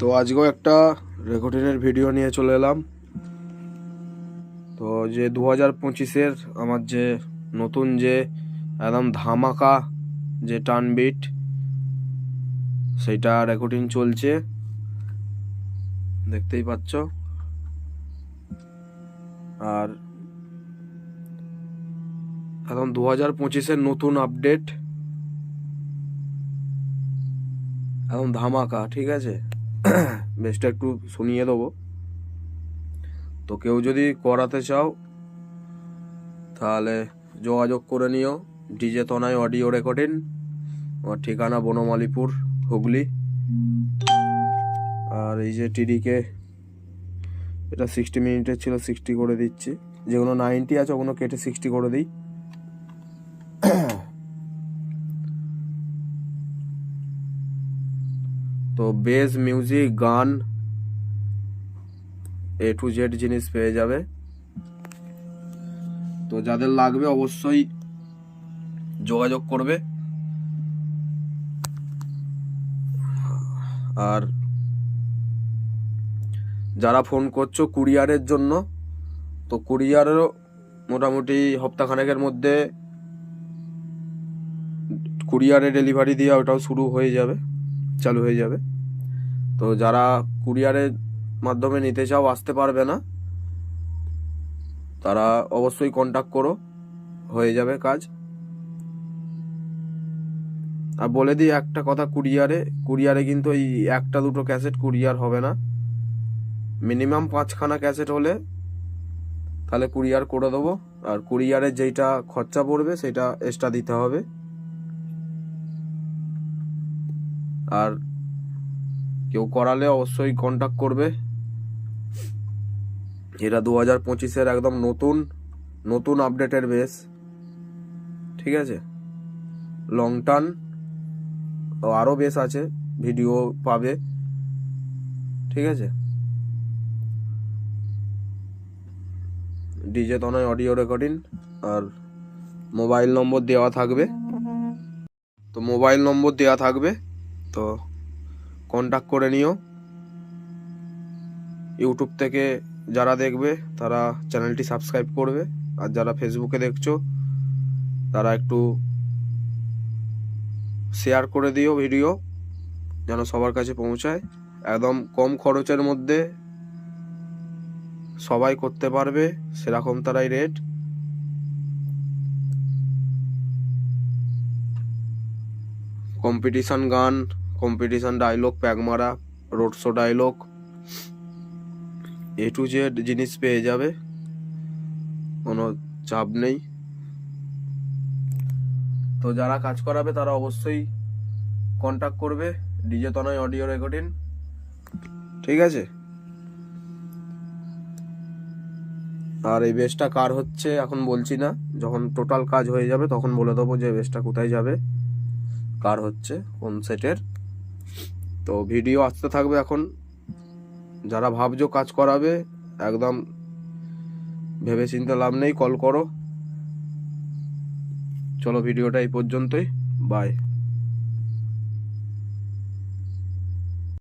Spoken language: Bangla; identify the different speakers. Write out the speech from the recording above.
Speaker 1: তো আজকেও একটা রেকর্ডিংয়ের ভিডিও নিয়ে চলে এলাম। তো যে দু হাজার পঁচিশের আমার যে নতুন যে একদম ধামাকা যে টান বিট সেইটা রেকর্ডিং চলছে। দেখতেই পাচ্ছ। আর এখন দু হাজার পঁচিশের নতুন আপডেট এখন ধামাকা, ঠিক আছে? বেশটা একটু শুনিয়ে দেবো। তো কেউ যদি করাতে চাও, তাহলে যোগাযোগ করে নিও। ডিজে তনায় অডিও রেকর্ডিং, আমার ঠিকানা বনমালিপুর, হুগলি। আর এই যে টিডিকে, এটা সিক্সটি মিনিটের ছিল সিক্সটি করে দিচ্ছি। যেগুলো নাইনটি আছে, ওগুলো কেটে সিক্সটি করে দিই। তো বেস মিউজিক গান এ টু জেড জিনিস পেয়ে যাবে। তো যাদের লাগবে অবশ্যই যোগাযোগ করবে। আর যারা ফোন করছ কুরিয়ারের জন্য, তো কুরিয়ারেরও মোটামুটি সপ্তাহখানেকের মধ্যে কুরিয়ারে ডেলিভারি দেওয়া ওটাও শুরু হয়ে যাবে। চালু হয়ে যাবে। তো যারা কুরিয়ারের মাধ্যমে নিতে চাও, আসতে পারবে না। তারা অবশ্যই কন্ট্যাক্ট করো, হয়ে যাবে কাজ। আর বলে দিই, একটা কথা, কুরিয়ারে কুরিয়ারে কিন্তু এই একটা দুটো ক্যাসেট কুরিয়ার হবে না। মিনিমাম পাঁচখানা ক্যাসেট হলে তাহলে কুরিয়ার করে দেবো। আর কুরিয়ারে যেইটা খরচা পড়বে, সেটা এক্সট্রা দিতে হবে। আর কেউ করালে অবশ্যই কন্ট্যাক্ট করবে। এটা দু হাজার পঁচিশের একদম নতুন নতুন আপডেটের বেস ঠিক আছে? লং টার্ন আরও বেস আছে ভিডিও পাবে। ঠিক আছে? ডিজে তনয় অডিও রেকর্ডিং আর মোবাইল নম্বর দেওয়া থাকবে। তো মোবাইল নম্বর দেওয়া থাকবে। তো কন্ট্যাক্ট করে নিও। ইউটিউব থেকে যারা দেখবে, তারা চ্যানেলটি সাবস্ক্রাইব করবে। আর যারা ফেসবুকে দেখছ, তারা একটু শেয়ার করে দিও ভিডিও যেন সবার কাছে পৌঁছায়। একদম কম খরচের মধ্যে সবাই করতে পারবে, সেরকম তারাই রেট কম্পিটিশন গান কম্পিটিশন ডায়লগ প্যাক মারা road show dialogue A to Z জিনিস পেয়ে যাবে। কোনো চাপ নেই। তো যারা কাজ করাবে তারা অবশ্যই কন্ট্যাক্ট করবে। DJ Tanay audio recording. ঠিক আছে? আর এই বেসটা কার হচ্ছে এখন বলছি না। যখন টোটাল কাজ হয়ে যাবে তখন বলে দেবো যে বেসটা কোথায় যাবে, কার হচ্ছে, কোন সেটের। তো ভিডিও আসতে থাকবে এখন। যারা ভাবছ কাজ করাবে, একদম ভেবে চিন্তা লাভ নেই, কল করো। চলো ভিডিওটা এই পর্যন্তই বাই